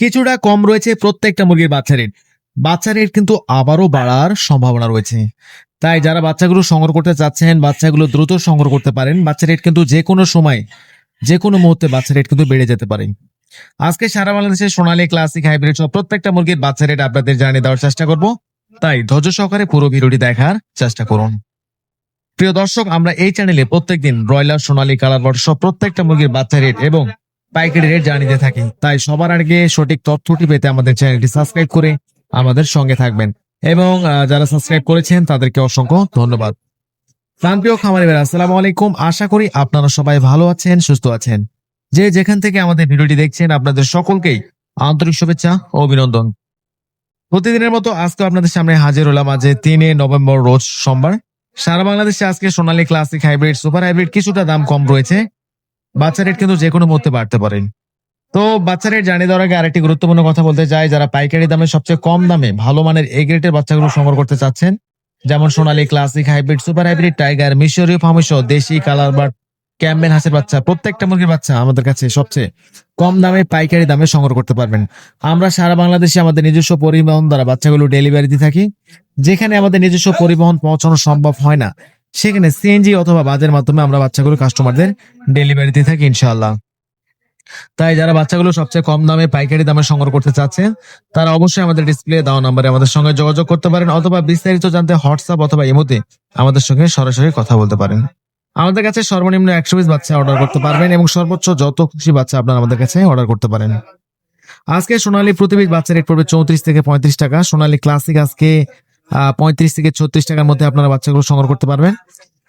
কিছুটা কম রয়েছে প্রত্যেকটা মুরগির বাচ্চা রেট বাচ্চা রেট কিন্তু আবারও বাড়ার সম্ভাবনা রয়েছে। তাই যারা বাচ্চাগুলো সংগ্রহ করতে চাচ্ছেন, বাচ্চাগুলো দ্রুত সংগ্রহ করতে পারেন, বাচ্চা রেট কিন্তু যে কোনো সময়, যে কোনো মুহূর্তে বাচ্চা রেট কিন্তু বেড়ে যেতে পারে। আজকে সারা বাংলাদেশে সোনালী ক্লাসিক হাইব্রিড সহ প্রত্যেকটা মুরগির বাচ্চা রেট আপনাদের জানিয়ে দেওয়ার চেষ্টা করব। তাই ধৈর্য সহকারে পুরো ভিডিওটি দেখার চেষ্টা করুন। প্রিয় দর্শক, আমরা এই চ্যানেলে প্রত্যেকদিন ব্রয়লার সোনালী কালার সহ প্রত্যেকটা মুরগির বাচ্চা রেট এবং পাইকারি রেট জানিয়ে থাকি। তাই সবার আগে সঠিক তথ্যটি পেতে আমাদের চ্যানেলটি সাবস্ক্রাইব করে আমাদের সঙ্গে থাকবেন। এবং যারা সাবস্ক্রাইব করেছেন, তাদেরকে অসংখ্য ধন্যবাদ। প্রাণপ্রিয় খামারি ভাইরা, আসসালামু আলাইকুম। আশা করি আপনারা সবাই ভালো আছেন, সুস্থ আছেন। যে যেখান থেকে আমাদের ভিডিওটি দেখছেন, আপনাদের সকলকেই আন্তরিক শুভেচ্ছা ও অভিনন্দন। প্রতিদিনের মতো আজকে আপনাদের সামনে হাজির হলাম আজ তিনে নভেম্বর, রোজ সোমবার। সারা বাংলাদেশে আজকে Sonali classic hybrid super hybrid কিছুটা দাম কম রয়েছে। বাচ্চা রেট কিন্তু যে কোনো মুহূর্তে বাড়তে পারেন তো বাচ্চা রেট জানিয়ে দেওয়ার আগে আরেকটি গুরুত্বপূর্ণ কথা বলতে চাই, যারা পাইকারি দামে সবচেয়ে কম দামে ভালো মানের এ গ্রেডের বাচ্চাগুলো সংগ্রহ করতে চাচ্ছেন, যেমন Sonali classic hybrid super hybrid tiger মিশরীয় ফার্মিসহ দেশি কালার বাট ক্যাম্বেল হাঁসের বাচ্চা, প্রত্যেকটা মুরগির বাচ্চা আমাদের কাছে সবচেয়ে কম দামে পাইকারি দামে সংগ্রহ করতে পারবেন। আমরা সারা বাংলাদেশে আমাদের নিজস্ব পরিবহন দ্বারা বাচ্চাগুলো ডেলিভারি দিয়ে থাকি, যেখানে আমাদের নিজস্ব পরিবহন পৌঁছানো সম্ভব হয় না। সেখানে সিএনজি অথবা বাজের মাধ্যমে আমরা বাচ্চাগুলো কাস্টমারদের ডেলিভারি দিয়ে থাকি, ইনশাআল্লাহ। তাই যারা বাচ্চাগুলো সবচেয়ে কম দামে পাইকারি দামে সংগ্রহ করতে চাচ্ছেন তারা অবশ্যই আমাদের ডিসপ্লে দেওয়া নম্বরে আমাদের সঙ্গে যোগাযোগ করতে পারেন অথবা বিস্তারিত জানতে হোয়াটসঅ্যাপ অথবা ইমোতে আমাদের সঙ্গে সরাসরি কথা বলতে পারেন। আমাদের কাছে সর্বনিম্ন একশো পিস বাচ্চা অর্ডার করতে পারবেন এবং সর্বোচ্চ যত খুশি বাচ্চা আপনারা আমাদের কাছে অর্ডার করতে পারেন। আজকে সোনালী প্রতি পিস বাচ্চা রেট পড়বে চৌত্রিশ থেকে পঁয়ত্রিশ টাকা। সোনালী ক্লাসিক আজকে পঁয়ত্রিশ থেকে ছত্রিশ টাকার মধ্যে আপনারা বাচ্চাগুলো সংগ্রহ করতে পারবেন।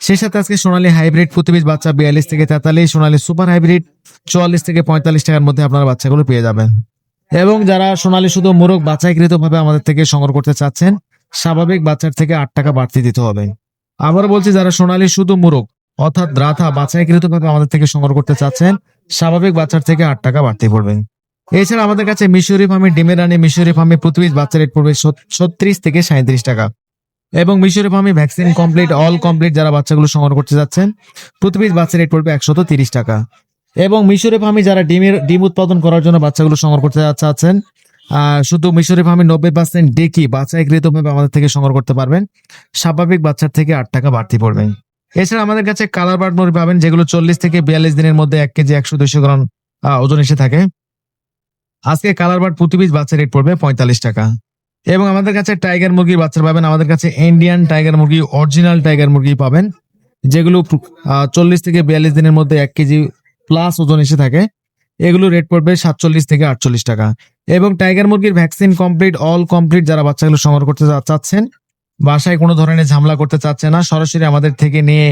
সেই সাথে আজকে সোনালী হাইব্রিড প্রতি পিস বাচ্চা বিয়াল্লিশ থেকে তেতাল্লিশ, সোনালী সুপার হাইব্রিড চুয়াল্লিশ থেকে পঁয়তাল্লিশ টাকার মধ্যে আপনারা বাচ্চাগুলো পেয়ে যাবেন। এবং যারা সোনালী শুধু মোরগ বাছাইকৃত ভাবে আমাদের থেকে সংগ্রহ করতে চাচ্ছেন, স্বাভাবিক বাচ্চার থেকে আট টাকা বাড়তি দিতে হবে। আবার বলছি, যারা সোনালী শুধু মোরগ অর্থাৎ দ্রাথা বাছাইকৃত ভাবে আমাদের থেকে সংগ্রহ করতে চাচ্ছেন, স্বাভাবিক বাচ্চার থেকে আট টাকা বাড়তি পড়বে। এছাড়া আমাদের কাছে মিশরি ফার্মে ডিমের রানী, মিশরি ফার্মে প্রতি বাচ্চা রেট পড়বে ছত্রিশ থেকে সাঁত্রিশ টাকা। এবং মিশরি ফার্মে ভ্যাকসিন কমপ্লিট, অল কমপ্লিট যারা বাচ্চাগুলো সংগ্রহ করতে যাচ্ছেন প্রতি পিস বাচ্চা রেট পড়বে একশত তিরিশ টাকা। এবং মিশরি ফার্মে যারা ডিমের, ডিম উৎপাদন করার জন্য বাচ্চাগুলো সংগ্রহ করতে চাচ্ছেন শুধু মিশরি ফার্মে নব্বই পার্সেন্ট ডেকি বাচ্চাকৃত ভাবে আমাদের থেকে সংগ্রহ করতে পারবেন। স্বাভাবিক বাচ্চার থেকে আট টাকা বাড়তি পড়বে। এছাড়া আমাদের কাছে কালার বার্ড মুরগি পাবেন, যেগুলো চল্লিশ থেকে বিয়াল্লিশ দিনের মধ্যে এক কেজি একশো দুইশো গ্রাম ওজন এসে থাকে। আজকে কালার বার্ড প্রতি পিস বাচ্চা রেট পড়বে পঁয়তাল্লিশ টাকা। এবং আমাদের কাছে টাইগার মুরগির বাচ্চা পাবেন, আমাদের কাছে ইন্ডিয়ান টাইগার মুরগি অরিজিনাল টাইগার মুরগি পাবেন, যেগুলো চল্লিশ থেকে বিয়াল্লিশ দিনের মধ্যে এক কেজি প্লাস ওজন এসে থাকে। এগুলো রেট পড়বে সাতচল্লিশ থেকে আটচল্লিশ টাকা। এবং টাইগার মুরগির ভ্যাকসিন কমপ্লিট অল কমপ্লিট যারা বাচ্চাগুলো সংগ্রহ করতে চাচ্ছেন, বাসায় কোনো ধরনের ঝামেলা করতে চাচ্ছে না, সরাসরি আমাদের থেকে নিয়ে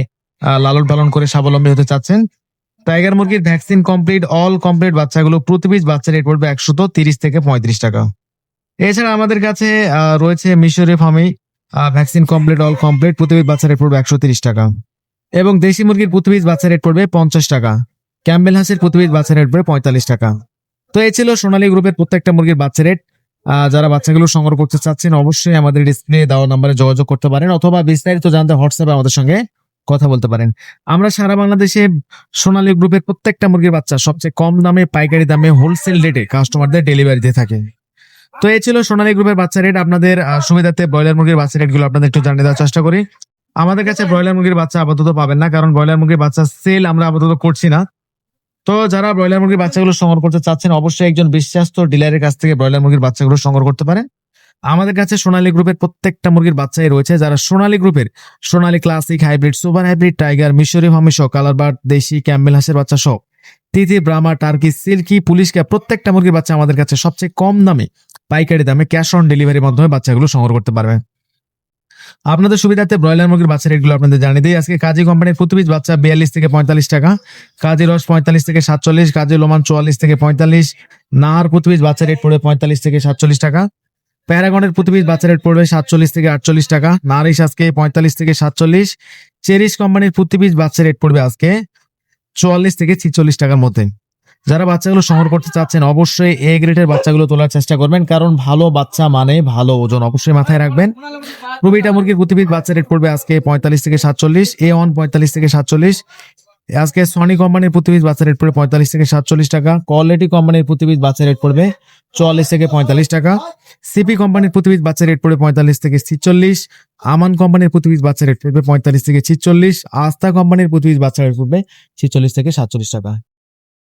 লালন পালন করে স্বাবলম্বী হতে চাচ্ছেন। টাইগার মুরগির ভ্যাকসিন কমপ্লিট অল কমপ্লিট বাচ্চাগুলো প্রতি পিস বাচ্চা রেট পড়বে একশত তিরিশ থেকে পঁয়ত্রিশ টাকা। এছাড়া আমাদের কাছে রয়েছে মিশরে ফার্মে ভ্যাকসিন কমপ্লিট অল কমপ্লিট প্রতি পিস বাচ্চা রেট পড়বে একশো তিরিশ টাকা। এবং দেশি মুরগির প্রতি পিস বাচ্চা রেট পড়বে পঞ্চাশ টাকা। ক্যাম্বেল হাঁসের প্রতি পিস বাচ্চা রেট পড়বে পঁয়তাল্লিশ টাকা। তো এই ছিল সোনালী গ্রুপের প্রত্যেকটা মুরগির বাচ্চা রেট যারা বাচ্চাগুলো সংগ্রহ করতে চাচ্ছেন, অবশ্যই আমাদের ডিসপ্লে দেওয়া নাম্বারে যোগাযোগ করতে পারেন, অথবা বিস্তারিত জানতে হোয়াটসঅ্যাপে আমাদের সঙ্গে কথা বলতে পারেন। আমরা সারা বাংলাদেশে সোনালী গ্রুপের প্রত্যেকটা মুরগির বাচ্চা সবচেয়ে কম দামে, পাইকারি দামে হোলসেল রেটে কাস্টমারদের ডেলিভারি দিয়ে থাকে। তো এই ছিল সোনালী গ্রুপের বাচ্চা রেট আপনাদের সুবিধাতে ব্রয়লার মুরগির বাচ্চা রেটগুলো আপনাদের একটু জানিয়ে দেওয়ার চেষ্টা করি। আমাদের কাছে ব্রয়লার মুরগির বাচ্চা আপাতত পাবেন না, কারণ ব্রয়লার মুরগির বাচ্চা সেল আমরা আপাতত করছি না। তো যারা ব্রয়লার মুরগির বাচ্চাগুলো সংগ্রহ করতে চাচ্ছেন, অবশ্যই একজন বিশ্বাস্ত ডিলারের কাছ থেকে ব্রয়লার মুরগির বাচ্চাগুলো সংগ্রহ করতে পারেন। আমাদের কাছে সোনালী গ্রুপের প্রত্যেকটা মুরগির বাচ্চাই রয়েছে, যারা সোনালী গ্রুপের, Sonali classic hybrid super hybrid tiger মিশরি সহ কালার বার্ড দেশি ক্যাম্বেল হাঁসের বাচ্চা সহ। তিথি Brahma turkey silkie police cap প্রত্যেকটা মুরগির বাচ্চা আমাদের কাছে সবচেয়ে কম দামে, পাইকারি দামে ক্যাশ অন ডেলিভারির মাধ্যমে বাচ্চাগুলো সংগ্রহ করতে পারবে। আপনাদের সুবিধার্থে ব্রয়লার মুরগির বাচ্চা রেটগুলো আপনাদের জানিয়ে দিই। আজকে কাজী কোম্পানির প্রতি বাচ্চা বিয়াল্লিশ থেকে পঁয়তাল্লিশ টাকা, কাজী রস পঁয়তাল্লিশ থেকে সাতচল্লিশ, কাজী লোমান চুয়াল্লিশ থেকে পঁয়তাল্লিশ, নাহার প্রতি বাচ্চা রেট পড়বে পঁয়তাল্লিশ থেকে সাতচল্লিশ টাকা। প্যারাগনের প্রতি পিস বাচ্চা রেট পড়বে সাতচল্লিশ থেকে আটচল্লিশ টাকা। নারিশ আজকে পঁয়তাল্লিশ থেকে সাতচল্লিশ। চেরিশ কোম্পানির প্রতি পিস বাচ্চা রেট পড়বে আজকে চুয়াল্লিশ থেকে ছিচল্লিশ টাকার মধ্যে। যারা বাচ্চাগুলো সংগ্রহ করতে চাচ্ছেন, অবশ্যই এ গ্রেডের বাচ্চাগুলো তোলার চেষ্টা করবেন, কারণ ভালো বাচ্চা মানে ভালো ওজন অবশ্যই মাথায় রাখবেন। রুবিটা মুরগির প্রতি পিস বাচ্চা রেট পড়বে আজকে পঁয়তাল্লিশ থেকে সাতচল্লিশ। এ ওয়ান পঁয়তাল্লিশ থেকে সাতচল্লিশ। আজকে সনি কোম্পানির প্রতিবিধ বাচ্চা রেট পড়বে পঁয়তাল্লিশ থেকে সাতচল্লিশ টাকা। কোয়ালিটি কোম্পানির প্রতিবিধ বাচ্চা রেট পড়বে চুয়াল্লিশ থেকে পঁয়তাল্লিশ টাকা। সিপি কোম্পানির প্রতিবিধ বাচ্চা রেট পড়বে পঁয়তাল্লিশ থেকে ছিচল্লিশ। আমান কোম্পানির প্রতিবিধ বাচ্চা রেট পড়বে পঁয়তাল্লিশ থেকে ছিচল্লিশ। আস্থা কোম্পানির প্রতিবিধ বাচ্চা রেট পড়বে ছিচল্লিশ থেকে সাতচল্লিশ টাকা।